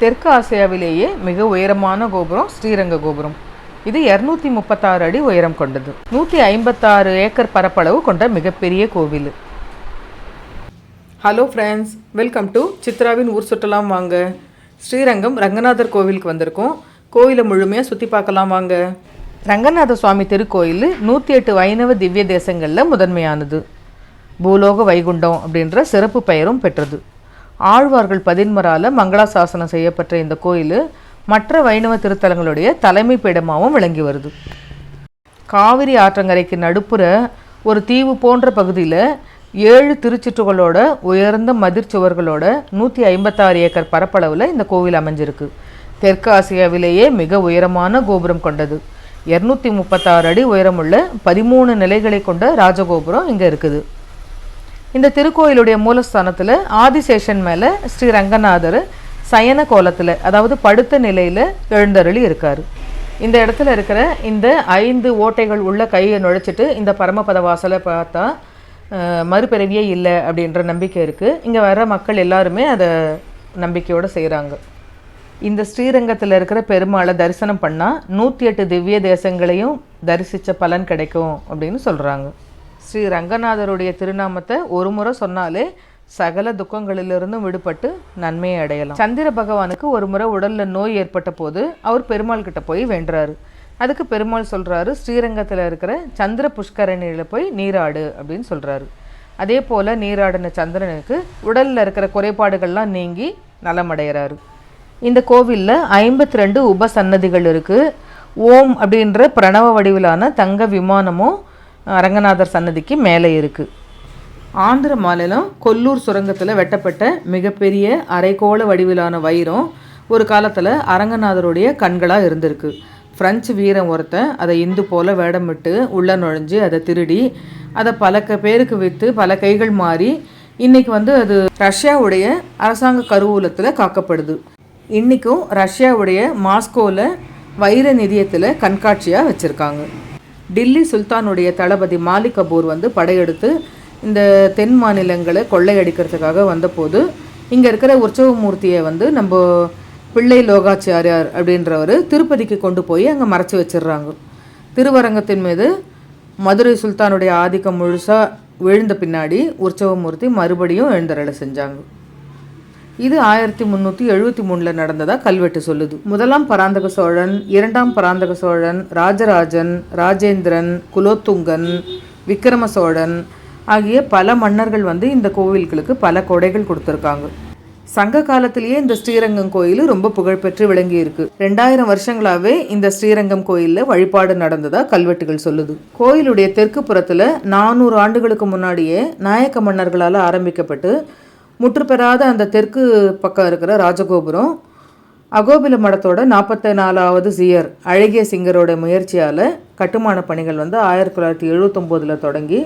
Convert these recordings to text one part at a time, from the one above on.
தெற்கு ஆசியாவிலேயே மிக உயரமான கோபுரம் ஸ்ரீரங்க கோபுரம். இது இரநூத்தி முப்பத்தாறு அடி உயரம் கொண்டது. நூற்றி ஐம்பத்தாறு ஏக்கர் பரப்பளவு கொண்ட மிகப்பெரிய கோவில். ஹலோ ஃப்ரெண்ட்ஸ் வெல்கம் டு சித்ராவின் ஊர் சுற்றலாம் வாங்க. ஸ்ரீரங்கம் ரங்கநாதர் கோவிலுக்கு வந்திருக்கோம். கோயிலை முழுமையாக சுற்றி பார்க்கலாம் வாங்க. ரங்கநாத சுவாமி திருக்கோயில் நூற்றி எட்டு வைணவ திவ்ய தேசங்களில் முதன்மையானது. பூலோக வைகுண்டம் அப்படின்ற சிறப்பு பெயரும் பெற்றது. ஆழ்வார்கள் பதின்மரால் மங்களாசாசனம் செய்யப்பட்ட இந்த கோயில் மற்ற வைணவ திருத்தலங்களுடைய தலைமை பீடமாகவும் விளங்கி வருது. காவிரி ஆற்றங்கரைக்கு நடுப்புற ஒரு தீவு போன்ற பகுதியில் ஏழு திருச்சிற்றுகளோட உயர்ந்த மதிர் சுவர்களோட நூற்றி ஐம்பத்தாறு ஏக்கர் பரப்பளவில் இந்த கோவில் அமைஞ்சிருக்கு. தெற்கு ஆசியாவிலேயே மிக உயரமான கோபுரம் கொண்டது. இரநூத்தி முப்பத்தாறு அடி உயரமுள்ள பதிமூணு நிலைகளை கொண்ட ராஜகோபுரம் இங்கே இருக்குது. இந்த திருக்கோயிலுடைய மூலஸ்தானத்தில் ஆதிசேஷன் மேலே ஸ்ரீ ரங்கநாதர் சயன கோலத்தில் அதாவது படுத்த நிலையில் எழுந்தருளி இருக்கார். இந்த இடத்துல இருக்கிற இந்த ஐந்து ஓட்டைகள் உள்ள கையை நுழைச்சிட்டு இந்த பரமபத வாசலை பார்த்தா மறுபிறவியே இல்லை அப்படின்ற நம்பிக்கை இருக்குது இங்கே வர மக்கள் எல்லாருமே அதை நம்பிக்கையோடு செய்கிறாங்க இந்த ஸ்ரீரங்கத்தில் இருக்கிற பெருமாளை தரிசனம் பண்ணால் நூற்றி எட்டு திவ்ய தேசங்களையும் தரிசித்த பலன் கிடைக்கும் அப்படின்னு சொல்கிறாங்க ஸ்ரீ ரங்கநாதருடைய திருநாமத்தை ஒரு முறை சொன்னாலே சகல துக்கங்களிலிருந்தும் விடுபட்டு நன்மையை அடையலாம். சந்திர பகவானுக்கு ஒரு முறை உடலில் நோய் ஏற்பட்ட போது அவர் பெருமாள் கிட்ட போய் வேண்டுறாரு. அதுக்கு பெருமாள் சொல்கிறாரு ஸ்ரீரங்கத்தில் இருக்கிற சந்திர புஷ்கரணியில் போய் நீராடு அப்படின்னு சொல்கிறாரு அதே போல் நீராடின சந்திரனுக்கு உடலில் இருக்கிற குறைபாடுகள்லாம் நீங்கி நலமடைகிறாரு. இந்த கோவிலில் ஐம்பத்தி ரெண்டு உபசன்னதிகள் இருக்குது ஓம் அப்படின்ற பிரணவ வடிவிலான தங்க விமானமும் அரங்கநாதர் சன்னதிக்கு மேலே இருக்குது ஆந்திர மாநிலம் கொல்லூர் சுரங்கத்தில் வெட்டப்பட்ட மிகப்பெரிய அரைக்கோள வடிவிலான வைரம் ஒரு காலத்தில் அரங்கநாதருடைய கண்களாக இருந்திருக்கு. பிரெஞ்சு வீரன் ஒருத்தன் அதை இந்து போல வேடமிட்டு உள்ள நுழைஞ்சு அதை திருடி அதை பல க பேருக்கு விற்று பல கைகள் மாறி இன்னைக்கு வந்து அது ரஷ்யாவுடைய அரசாங்க கருவூலத்தில் காக்கப்படுது. இன்றைக்கும் ரஷ்யாவுடைய மாஸ்கோவில் வைர நிதியத்தில் கண்காட்சியாக வச்சுருக்காங்க. டில்லி சுல்தானுடைய தளபதி மாலிக் கபூர் வந்து படையெடுத்து இந்த தென் மாநிலங்களை கொள்ளையடிக்கிறதுக்காக வந்தபோது இங்கே இருக்கிற உற்சவமூர்த்தியை வந்து நம்ம பிள்ளை லோகாச்சாரியார் அப்படின்றவர் திருப்பதிக்கு கொண்டு போய் அங்கே மறைச்சி வச்சிடுறாங்க. திருவரங்கத்தின் மீது மதுரை சுல்தானுடைய ஆதிக்கம் முழுசாக விழுந்த பின்னாடி உற்சவமூர்த்தி மறுபடியும் எழுந்தருளை செஞ்சாங்க. இது ஆயிரத்தி முந்நூற்றி எழுபத்தி மூணில் நடந்ததாக கல்வெட்டு சொல்லுது. முதலாம் பராந்தக சோழன் இரண்டாம் பராந்தக சோழன் ராஜராஜன் ராஜேந்திரன் குலோத்துங்கன் விக்ரம சோழன் ஆகிய பல மன்னர்கள் வந்து இந்த கோவில்களுக்கு பல கொடைகள் கொடுத்துருக்காங்க. சங்க காலத்திலேயே இந்த ஸ்ரீரங்கம் கோயில் ரொம்ப புகழ்பெற்று விளங்கி இருக்கு ரெண்டாயிரம் வருஷங்களாவே இந்த ஸ்ரீரங்கம் கோயிலில் வழிபாடு நடந்ததா கல்வெட்டுகள் சொல்லுது. கோயிலுடைய தெற்கு புறத்துல நானூறு ஆண்டுகளுக்கு முன்னாடியே நாயக்க மன்னர்களால் ஆரம்பிக்கப்பட்டு முற்றுப்பெறாத அந்த தெற்கு பக்கம் இருக்கிற ராஜகோபுரம் அகோபில மடத்தோட நாற்பத்தி நாலாவது சியர் அழகிய சிங்கரோட முயற்சியால் கட்டுமான பணிகள் வந்து ஆயிரத்தி தொள்ளாயிரத்தி எழுவத்தொம்போதில் தொடங்கி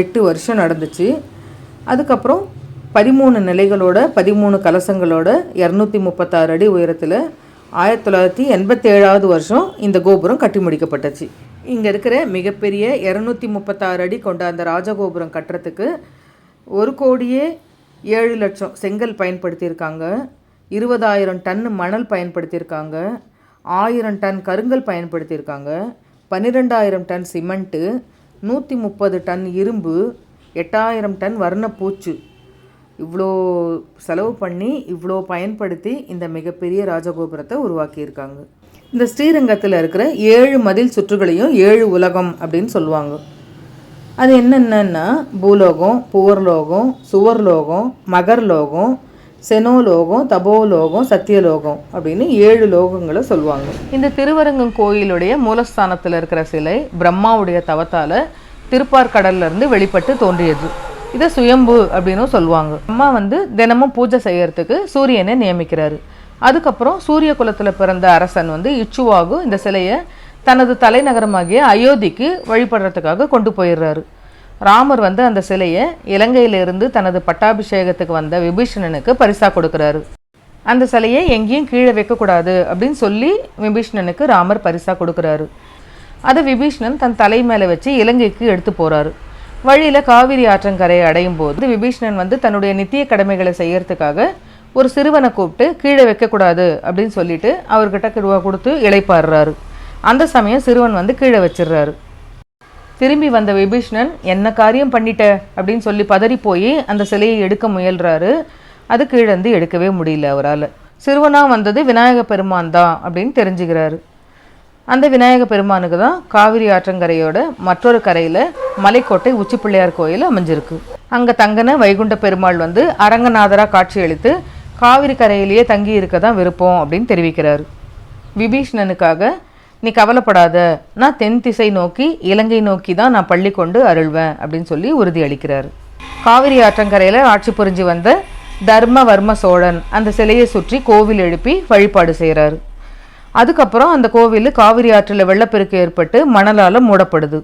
எட்டு வருஷம் நடந்துச்சு. அதுக்கப்புறம் பதிமூணு நிலைகளோட பதிமூணு கலசங்களோட இரநூத்தி முப்பத்தாறு அடி உயரத்தில் ஆயிரத்தி தொள்ளாயிரத்தி எண்பத்தேழாவது வருஷம் இந்த கோபுரம் கட்டி முடிக்கப்பட்டுச்சு. இங்கே இருக்கிற மிகப்பெரிய இரநூத்தி முப்பத்தாறு அடி கொண்ட அந்த ராஜகோபுரம் கட்டுறதுக்கு ஒரு கோடியே ஏழு லட்சம் செங்கல் பயன்படுத்தியிருக்காங்க. இருபதாயிரம் டன் மணல் பயன்படுத்தியிருக்காங்க. ஆயிரம் டன் கருங்கல் பயன்படுத்தியிருக்காங்க. பன்னிரெண்டாயிரம் டன் சிமெண்ட்டு. நூற்றி முப்பது டன் இரும்பு. எட்டாயிரம் டன் வர்ணப்பூச்சு. இவ்வளோ செலவு பண்ணி இவ்வளோ பயன்படுத்தி இந்த மிகப்பெரிய ராஜகோபுரத்தை உருவாக்கியிருக்காங்க. இந்த ஸ்ரீரங்கத்தில் இருக்கிற ஏழு மதில் சுற்றுகளையும் ஏழு உலகம் அப்படின்னு சொல்லுவாங்க. அது என்னென்னா பூலோகம் புவர்லோகம் சுவர்லோகம் மகர்லோகம் செனோலோகம் தபோலோகம் சத்தியலோகம் அப்படின்னு ஏழு லோகங்களை சொல்லுவாங்க. இந்த திருவரங்கம் கோயிலுடைய மூலஸ்தானத்தில் இருக்கிற சிலை பிரம்மாவுடைய தவத்தால் திருப்பார் கடல்லேருந்து வெளிப்பட்டு தோன்றியது. இதை சுயம்பு அப்படின்னும் சொல்லுவாங்க. அம்மா வந்து தினமும் பூஜை செய்யறதுக்கு சூரியனை நியமிக்கிறாரு. அதுக்கப்புறம் சூரிய குலத்தில் பிறந்த அரசன் வந்து இச்சுவாகு இந்த சிலையை தனது தலைநகரமாகிய அயோத்திக்கு வழிபடுறதுக்காக கொண்டு போயிடுறாரு. ராமர் வந்து அந்த சிலையை இலங்கையிலிருந்து தனது பட்டாபிஷேகத்துக்கு வந்த விபீஷணனுக்கு பரிசாக கொடுக்குறாரு. அந்த சிலையை எங்கேயும் கீழே வைக்கக்கூடாது அப்படின்னு சொல்லி விபீஷணனுக்கு ராமர் பரிசாக கொடுக்குறாரு. அதை விபீஷணன் தன் தலை மேலே வச்சு இலங்கைக்கு எடுத்து போகிறாரு வழியில் காவிரி ஆற்றங்கரையை அடையும் போது விபீஷணன் வந்து தன்னுடைய நித்திய கடமைகளை செய்யறதுக்காக ஒரு சிறுவனை கூப்பிட்டு கீழே வைக்கக்கூடாது அப்படின்னு சொல்லிட்டு அவர்கிட்ட கிருவா கொடுத்து இழைப்பாடுறாரு அந்த சமயம் சிறுவன் வந்து கீழே வச்சிடுறாரு. திரும்பி வந்த விபீஷ்ணன் என்ன காரியம் பண்ணிட்ட? அப்படின்னு சொல்லி பதறி போய் அந்த சிலையை எடுக்க முயல்கிறாரு அது கீழேந்து எடுக்கவே முடியல அவரால். சிறுவனாக வந்தது விநாயக பெருமான் தான் அப்படின்னு தெரிஞ்சுக்கிறாரு. அந்த விநாயக பெருமானுக்கு தான் காவிரி ஆற்றங்கரையோட மற்றொரு கரையில் மலைக்கோட்டை உச்சிப்பிள்ளையார் கோயில் அமைஞ்சிருக்கு. அங்கே தங்கின வைகுண்ட பெருமாள் வந்து அரங்கநாதராக காட்சியளித்து காவிரி கரையிலேயே தங்கி இருக்க தான் விருப்பம் அப்படின்னு தெரிவிக்கிறார். விபீஷ்ணனுக்காக நீ கவலைப்படாத நான் தென் திசை நோக்கி இலங்கை நோக்கி தான் நான் பள்ளி கொண்டு அருள்வேன் அப்படின்னு சொல்லி உறுதி அளிக்கிறார். காவிரி ஆற்றங்கரையில் ஆட்சி புரிஞ்சு வந்த தர்மவர்ம சோழன் அந்த சிலையை சுற்றி கோவில் எழுப்பி வழிபாடு செய்கிறாரு அதுக்கப்புறம் அந்த கோவில் காவிரி ஆற்றில் வெள்ளப்பெருக்கு ஏற்பட்டு மணலால் மூடப்படுது.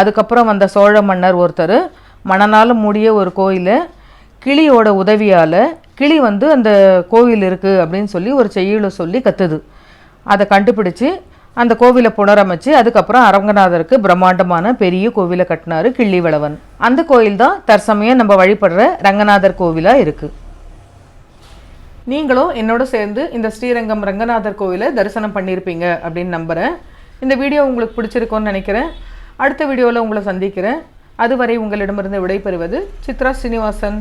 அதுக்கப்புறம் வந்த சோழ மன்னர் ஒருத்தர் மணலால் மூடிய ஒரு கோயிலை கிளியோட உதவியால் கிளி வந்து அந்த கோவில் இருக்குது அப்படின்னு சொல்லி ஒரு செய்யுளை சொல்லி கத்துது. அதை கண்டுபிடிச்சு அந்த கோவிலை புனரமைச்சு அதுக்கப்புறம் அரங்கநாதருக்கு பிரம்மாண்டமான பெரிய கோவிலை கட்டினாரு கிள்ளிவளவன். அந்த கோயில் தான் தற்சமயம் நம்ம வழிபடுற ரங்கநாதர் கோவிலாக இருக்குது நீங்களும் என்னோட சேர்ந்து இந்த ஸ்ரீரங்கம் ரங்கநாதர் கோவிலை தரிசனம் பண்ணியிருப்பீங்க அப்படின்னு நம்புகிறேன் இந்த வீடியோ உங்களுக்கு பிடிச்சிருக்கோன்னு நினைக்கிறேன். அடுத்த வீடியோவில் உங்களை சந்திக்கிறேன். அதுவரை உங்களிடமிருந்து விடைபெறுவது சித்ரா ஸ்ரீனிவாசன்.